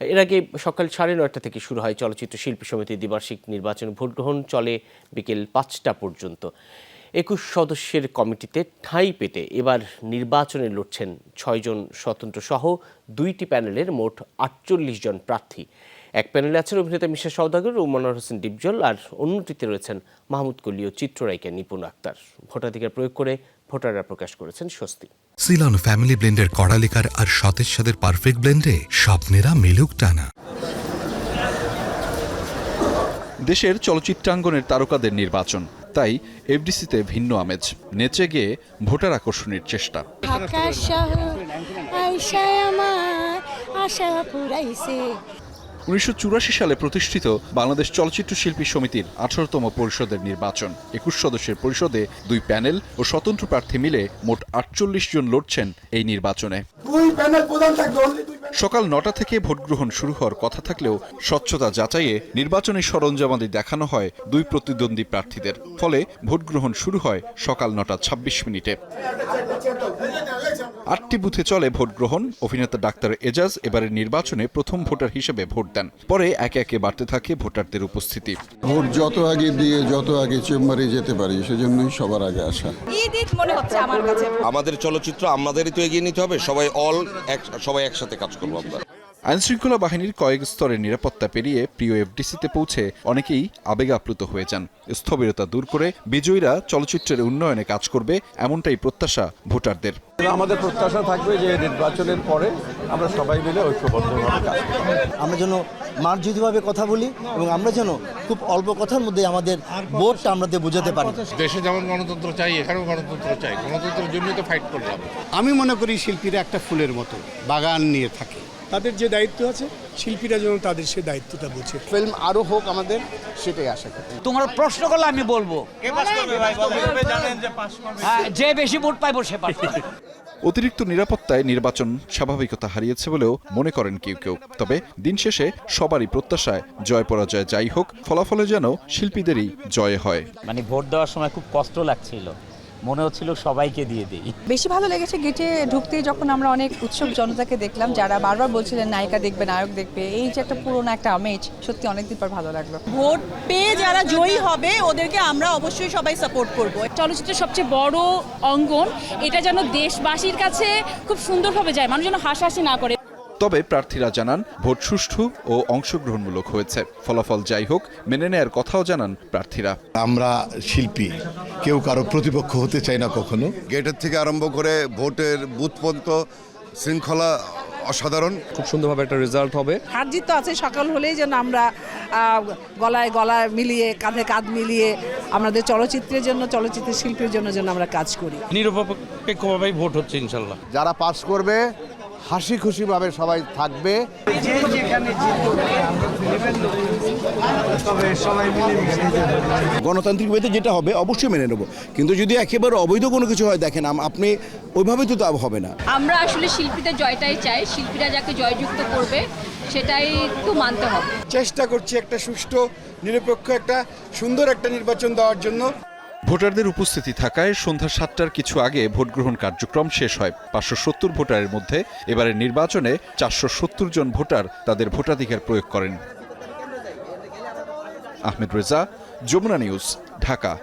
এর আগে সকাল সাড়ে নয়টা থেকে শুরু হয় চলচ্চিত্র শিল্পী সমিতির দ্বিবার্ষিক নির্বাচন ভোট গ্রহণ চলে বিকেল পাঁচটা পর্যন্ত। একুশ সদস্যের কমিটিতে ঠাঁই পেতে এবার নির্বাচনে লড়ছেন ছয়জন স্বতন্ত্র সহ দুইটি প্যানেলের মোট আটচল্লিশ জন প্রার্থী। এক প্যানেলে আছেন অভিনেতা মিশা সওদাগর ও মনোয়ার হোসেন ডিপজল, আর অন্যটিতে রয়েছেন মাহমুদ কলি ও চিত্ররাইকা নিপুণ আক্তার। ভোটাধিকার প্রয়োগ করে ভোটাররা প্রকাশ করেছেন স্বস্তি। সিলন ফ্যামিলি ব্লেন্ডের কড়ালিকার আর সতেজ সাদের পারফেক্ট ব্লেন্ডে স্বপ্নেরা মেলুক টানা। দেশের চলচ্চিত্রাঙ্গনের তারকাদের নির্বাচন তাই এফডিসিতে ভিন্ন আমেজ নেচে গিয়ে ভোটার আকর্ষণের চেষ্টা। ঢাকা শহর আইসায় আমার আশা পুরাইছে। উনিশশো চুরাশি সালে প্রতিষ্ঠিত বাংলাদেশ চলচ্চিত্র শিল্পী সমিতির আঠারোতম পরিষদের নির্বাচন। একুশ সদস্যের পরিষদে দুই প্যানেল ও স্বতন্ত্র প্রার্থী মিলে মোট আটচল্লিশ জন লড়ছেন এই নির্বাচনে। সকাল নটা থেকে ভোট গ্রহণ শুরু হওয়ার কথা থাকলেও স্বচ্ছতা যাচাইয়ে নির্বাচনী সরঞ্জামাদি দেখানো হয় দুই প্রতিদ্বন্দ্বী প্রার্থীদের। ফলে ভোট গ্রহণ শুরু হয় সকাল নটা ছাব্বিশ মিনিটে। আটটি বুথে চলে ভোট গ্রহণ অভিনেতা ডাক্তার এজাজ এবারের নির্বাচনে প্রথম ভোটার হিসেবে ভোট দেন। পরে একে একে বাড়তে থাকে ভোটারদের উপস্থিতি। ভোট যত আগে দিয়ে যত আগে চেম্বারে যেতে পারি সেজন্যই সবার আগে আসা। ঈদ ঈদ মনে হচ্ছে আমার কাছে। আমাদের চলচ্চিত্র আমাদেরই তো এগিয়ে নিতে হবে সবাই অল এক সবাই একসাথে কাজ করব আমরা। আইনশৃঙ্খলা বাহিনীর কয়েক স্তরের নিরাপত্তা পেরিয়ে প্রিয় এফডিসিতে পৌঁছে অনেকেই আবেগ আপ্লুত হয়ে যান। স্থবিরতা দূর করে বিজয়ীরা চলচ্চিত্রের উন্নয়নে কাজ করবে এমনটাই প্রত্যাশা ভোটারদের। আমাদের প্রত্যাশা থাকবে যে নির্বাচনের পরে আমরা সবাই মিলে ঐক্যবদ্ধভাবে কাজ করব। আমরা যেন মার্জিতভাবে কথা বলি এবং আমরা যেন খুব অল্প কথার মধ্যে আমাদের বোর্ডটা আমরা বোঝাতে পারি। দেশে যেমন গণতন্ত্র চাই এখানেও গণতন্ত্র চাই। গণতন্ত্রের জন্যই তো ফাইট করলাম। আমি মনে করি শিল্পীরা একটা ফুলের মতো বাগান নিয়ে থাকে। তাদের যে দায়িত্ব আছে শিল্পীরা যেন তাদের সে দায়িত্বটা বোঝে। ফিল্ম আরও হোক আমাদের সেটাই আশা করি। তোমার প্রশ্ন করলে আমি বলব। হ্যাঁ, যে বেশি ভোট পাইবো সে অতিরিক্ত নিরাপত্তায় নির্বাচন স্বাভাবিকতা হারিয়েছে বলেও মনে করেন কেউ কেউ। তবে দিন শেষে সবারই প্রত্যাশায় জয় পরাজয় যাই হোক ফলাফলে যেন শিল্পীদেরই জয় হয়। মানে ভোট দেওয়ার সময় খুব কষ্ট লাগছিল। মনে হচ্ছিল সবাইকে দিয়ে দিই। বেশি ভালো লেগেছে গেটে ঢুকতেই যখন আমরা অনেক উৎসব জনতাকে দেখলাম যারা বারবার বলছিলেন নায়িকা দেখবে নায়ক দেখবে এই যে একটা পুরোনো একটা আমেজ সত্যি অনেকদিন পর ভালো লাগল। ভোট পেয়ে যারা জয়ী হবে ওদেরকে আমরা অবশ্যই সবাই সাপোর্ট করব। চলচ্চিত্রের সবচেয়ে বড় অঙ্গন এটা যেন দেশবাসীর কাছে খুব সুন্দরভাবে যায় মানুষ যেন হাসাহাসি না করে। তবে প্রার্থীরা জানান ভোট সুষ্ঠু ও অংশগ্রহণমূলক হয়েছে। ফলাফল যাই হোক মেনে নেয়ার কথাও জানান প্রার্থীরা। আমরা শিল্পী কেউ কারও প্রতিপক্ষ হতে চাই না কখনো। গেটের থেকে আরম্ভ করে ভোটের বুথ পর্যন্ত শৃঙ্খলা অসাধারণ। খুব সুন্দরভাবে একটা রেজাল্ট হবে। হার জিত তো আছে সকাল হলেই যেন আমরা গলায় গলায় মিলিয়ে কাঁধে কাঁধ মিলিয়ে আমাদের চলচ্চিত্রের জন্য চলচ্চিত্র শিল্পীর জন্য যেন আমরা কাজ করি। নিরপেক্ষভাবেই ভোট হচ্ছে ইনশাল্লাহ। যারা পাস করবে হাসি খুশি ভাবে সবাই থাকবে গণতান্ত্রিক ওয়েতে যেটা হবে অবশ্যই মেনে নেব। কিন্তু যদি একেবারে অবৈধ কোনো কিছু হয় দেখেন আম- আপনি ওইভাবে তো তা হবে না। আমরা আসলে শিল্পীদের জয়টাই চাই। শিল্পীরা যাকে জয়যুক্ত করবে সেটাই তো মানতে হবে। চেষ্টা করছি একটা সুষ্ঠু নিরপেক্ষ একটা সুন্দর একটা নির্বাচন দেওয়ার জন্য। ভোটারদের উপস্থিতি থাকায় সন্ধ্যা সাতটার কিছু আগে ভোটগ্রহণ কার্যক্রম শেষ হয়। পাঁচশো সত্তর ভোটারের মধ্যে এবারের নির্বাচনে চারশো সত্তর জন ভোটার তাদের ভোটাধিকার প্রয়োগ করেন। আহমেদ রেজা, যমুনা নিউজ, ঢাকা।